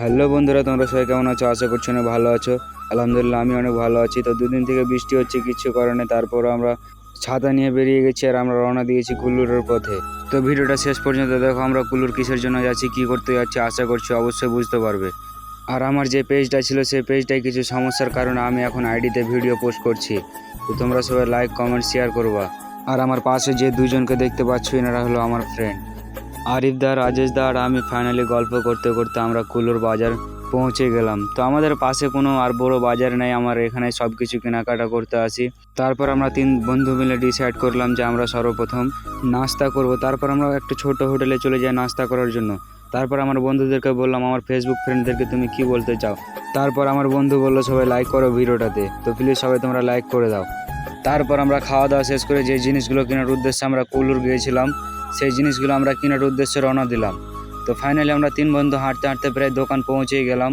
Hello বন্ধুরা, তোমরা সবাই কেমন আছো? আশা করছি অনেক ভালো আছো। আলহামদুলিল্লাহ, আমি অনেক ভালো আছি। তো দুদিন থেকে বৃষ্টি হচ্ছে, কিছু কারণে তারপর আমরা ছাতা নিয়ে বেরিয়ে গেছি আর আমরা রওনা দিয়েছি কুল্লুরের পথে। তো ভিডিওটা শেষ পর্যন্ত দেখো, আমরা কুল্লুর কিসের জন্য যাচ্ছি, কি করতে যাচ্ছি, আশা করছি অবশ্যই বুঝতে পারবে। আর আমার যে পেজটা ছিল, সেই পেজটায় কিছু সমস্যার কারণে আমি এখন আইডিতে ভিডিও পোস্ট করছি। তো তোমরা সবাই লাইক, কমেন্ট, শেয়ার করবা। আর আমার পাশে যে দুজনকে দেখতে পাচ্ছ, এনারা হলো আমার ফ্রেন্ড আরিফ দা রাজেশ দা আর আমি ফাইনালি গল্প করতে করতে আমরা কুলুর বাজার পৌঁছে গেলাম। তো আমাদের পাশে কোনো আর বড় বাজার নেই, আমার এখানে সব কিছু কেনাকাটা করতে আসি। তারপর আমরা তিন বন্ধু মিলে ডিসাইড করলাম যে আমরা সর্বপ্রথম নাস্তা করব। তারপর আমরা একটা ছোট হোটেলে চলে যাই নাস্তা করার জন্য। তারপর আমার বন্ধুদেরকে বললাম, আমার ফেসবুক ফ্রেন্ডদেরকে তুমি কি বলতে চাও? তারপর আমার বন্ধু বলল, সবাই লাইক করো ভিডিওটাতে। তো প্লিজ সবাই তোমরা লাইক করে দাও। তারপর আমরা খাওয়া দাওয়া শেষ করে যে জিনিসগুলো কেনার উদ্দেশ্যে আমরা কুলুর গিয়েছিলাম, সেই জিনিসগুলো আমরা কেনার উদ্দেশ্যে রওনা দিলাম। তো ফাইনালি আমরা তিন বন্ধু হাঁটতে হাঁটতে প্রায় দোকান পৌঁছেই গেলাম।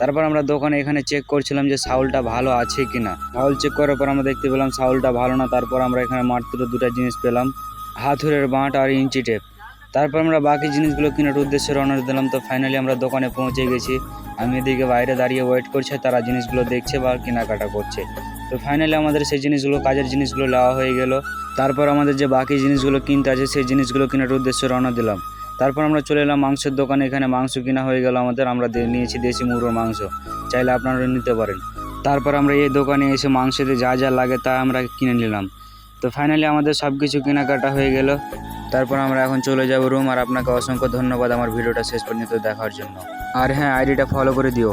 তারপর আমরা দোকানে এখানে চেক করছিলাম যে সাউলটা ভালো আছে কি না সাউল চেক করার পর আমরা দেখতে পেলাম সাউলটা ভালো না, তারপর আমরা এখানে মাত্র দুটা জিনিস পেলাম। হাতুরের বাঁট আর ইঞ্চি টেপ। তারপর আমরা বাকি জিনিসগুলো কেনার উদ্দেশ্যে রওনা দিলাম। তো ফাইনালি আমরা দোকানে পৌঁছে গেছি। আমি এদিকে বাইরে দাঁড়িয়ে ওয়েট করছে, তারা জিনিসগুলো দেখছে বা কেনাকাটা করছে। তো ফাইনালি আমাদের সেই জিনিসগুলো, কাজের জিনিসগুলো নেওয়া হয়ে গেল। তারপর আমাদের যে বাকি জিনিসগুলো কিনতে আছে, সেই জিনিসগুলো কেনার উদ্দেশ্যে রওনা দিলাম। তারপর আমরা চলে এলাম মাংসের দোকানে। এখানে মাংস কিনা হয়ে গেল আমাদের। আমরা নিয়েছি দেশি মুরগোর মাংস। চাইলে আপনারা নিতে পারেন। তারপর আমরা এই দোকানে এসে মাংসতে যা যা লাগে তা আমরা কিনে নিলাম। তো ফাইনালি আমাদের সব কিছু কেনাকাটা হয়ে গেল। তারপর আমরা এখন চলে যাব রুম, আর আপনাকে অসংখ্য ধন্যবাদ আমার ভিডিওটা শেষ পর্যন্ত দেখার জন্য। আর হ্যাঁ আইডিটা ফলো করে দিও।